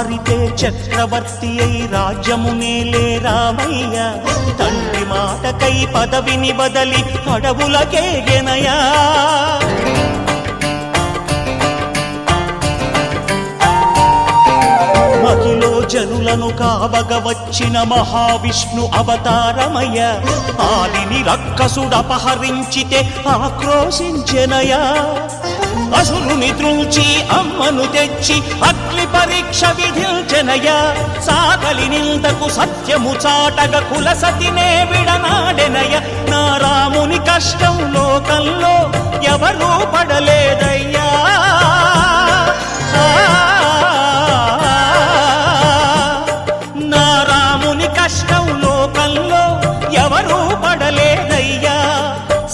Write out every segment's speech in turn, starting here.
మారితే చక్రవర్తి అయి రాజ్యమునే రామయ్య. తండ్రి మాటకై పదవిని బదలి అడవులకేగెనయా మహిలో జనులను కావగ వచ్చిన మహావిష్ణు అవతారమయ్య. ఆలిని రక్కసుడపహరించితే ఆక్రోశించెనయా అసురుని త్రుంచి అమ్మను తెచ్చి అగ్ని పరీక్ష విధించెనయా సాగలి నిందకు సత్యము చాటగ కుల సతినే విడనాడెనయ నా రాముని కష్టం లోకంలో ఎవరూ పడలేదయ్యా.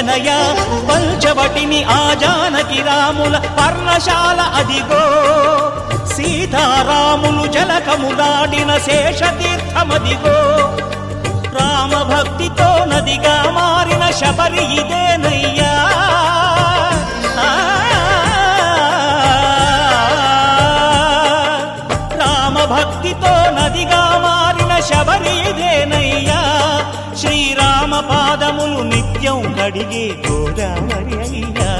చేయించనయా పంచవటిని ఆ జానకి రాముల పర్ణశాల అదిగో. సీతారాములు జలకములాడిన శేషతీర్థమదిగో. రామభక్తితో నదిగా మారిన శబరి ఇదేనయ్యా. అడిగే గోదావరి అయ్యా.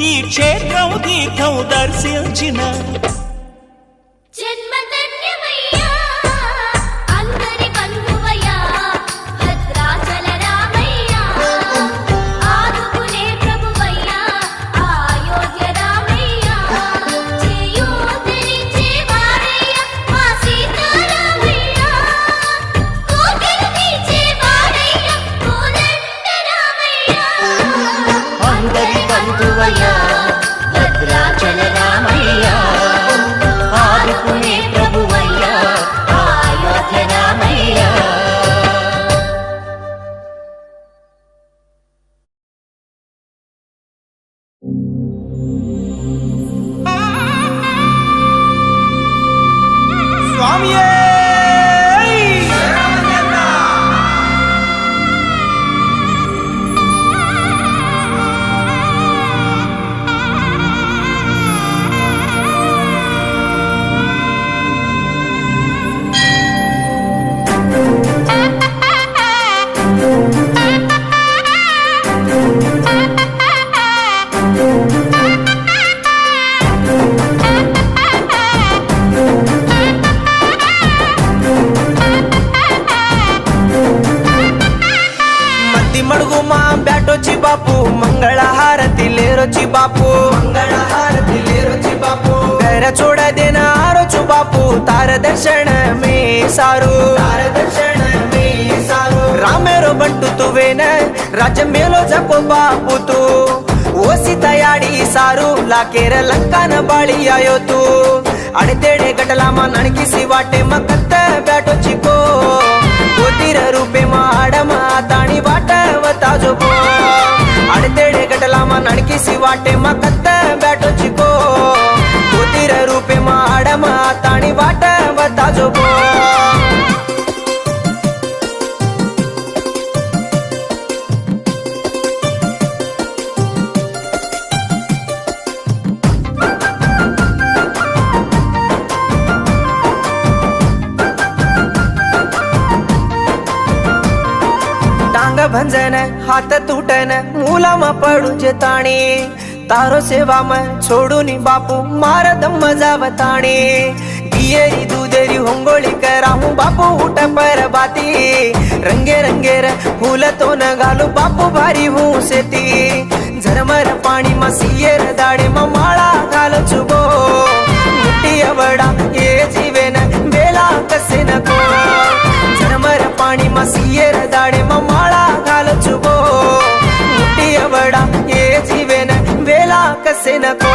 ఈ క్షేత్రం తీర్థం దర్శించిన అందరి బంధువయ్యా భద్రాచల రామయ్యా ఆదుకునే ప్రభువయ్యా అయోధ్య రామయ్యా. స్వామియే! బాపు మంగళ హారతి లేరొచ్చి బాపు మంగళ హారతి లేరొచ్చి బాపు ಬೇರ ಚೋಡದೇನ ಆರೋಚು ಬಾಪು ತಾರ ದರ್ಶನ ಮೇ ಸಾರು ತಾರ ದರ್ಶನ ಮೇ ಸಾರು ರಾಮೇರೋ ಬಂಟು ತುವೇನ ರಾಜ ಮೇಲೋ ಜಪೋ ಬಾಪು ತು ಓಸಿ ತಯಾಡಿ ಸಾರು ಲಾಕೇರ ಲಂಕಾನ ಬಾಳಿ ಆಯೋತು ಅಡೆತೇಡೆ ಗಟಲಾಮ ನಣಕಿಸಿ ವಾಟೆ ಮಕ್ಕತ್ತ ಬ್ಯಾಟೋ ಚಿಕೋ ಓದಿರ ರೂಪೆ ಮಾಡಮ ತಾಣಿ ವಾಟ ವತಾಜೋ ಬೋ ಅಡೆತೇಡೆ isi vaate makatta bato chiko utira rupe maada ma tani vaata vata jo bo Bhanjan હાથ તૂટન મૂલામાં પડું જે તાણી તારો સેવામાં છોડું ની બાપુ મારા દમ મજા વતાણી પિયરી દૂધેરી હોંગોળી કરા હું બાપુ ઉઠ પર બાતી રંગે રંગે ર ફૂલ તો ન ગાલું બાપુ ભારી હું સેતી ઝરમર પાણીમાં સિયર દાડેમાં માળા ગાલો છુબો મુઠ્ઠી અવડા એ नको.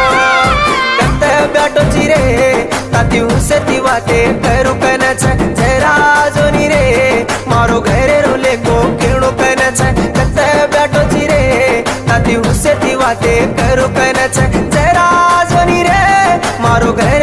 कंत बॅटोची रे. ताती उसती वाटे करू कनच जरा जोनी रे. मारो घरे रोले को किरणो कनच कंत बॅटोची रे. ताती उसती वाटे करू कनच जरा जोनी रे. मारो घरे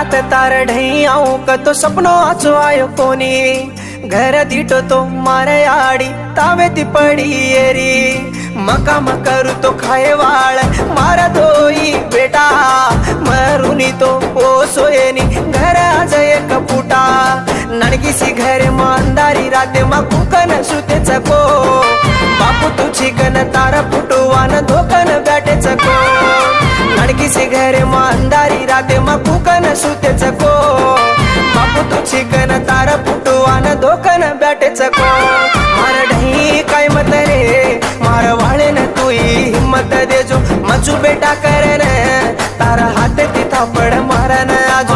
रात तार ढई आऊ कतो सपनो आचो आयो कोनी घर दीटो तो मारे आड़ी तावे ती पड़ी एरी मका मकरू तो खाए वाळ मारा धोई बेटा। मरुनी तो ओ सोयनी घर आज एक पुटा नडगीसी घर मांदारी राते मा कन सुते चको बापू तुझी गण तारा फुटवान धोका નણગીસી ઘરે માં અંધારી રાતે માં કુકન સુતે ચકો બાપુ તું છીકન તારા ફૂટવાન ધોકન બેઠે ચકો મારા ઢઈ કાઈ મત રે મારા વાળે ને તું હિંમત દેજો મચુ બેટા કરે ને તારા હાથે થી થાપડ મારા ને આજો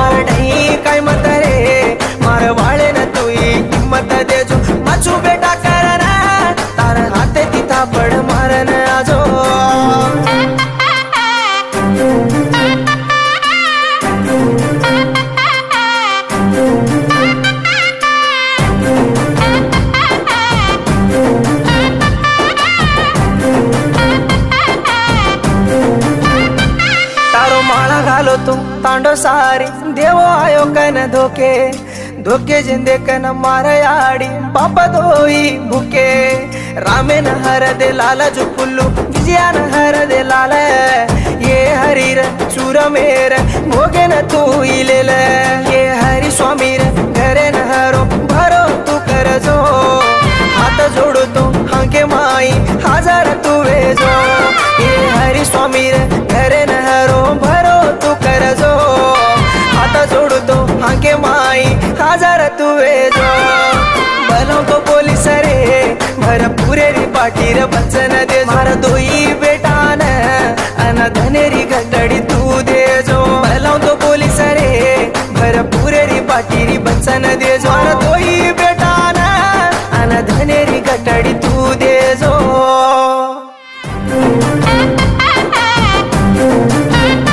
माला घालो तुम तांडो सारी देवो आयो कन धोके धोके जिंदे कन मारे आड़ी बाबा धोई भूके रामे न हर दे लाला जो फुल्लू विजया न हर दे लाला ये हरीर चूर मेर मोगे न तू ही ले ले ये हरी स्वामी रे घरे न हरो भरो तू कर जो हाथ जोड़ो तो हांके माई हजार तू वेजो ये हरी स्वामी रे हज़ार जो बलो तो पोलीस रे भर पूरे री पाटी रे बचन दे मार दोई बेटा न, अना धनेरी तू दे जो। बलो तो बोली सरे, भर पूरे री पाटी री बचन दे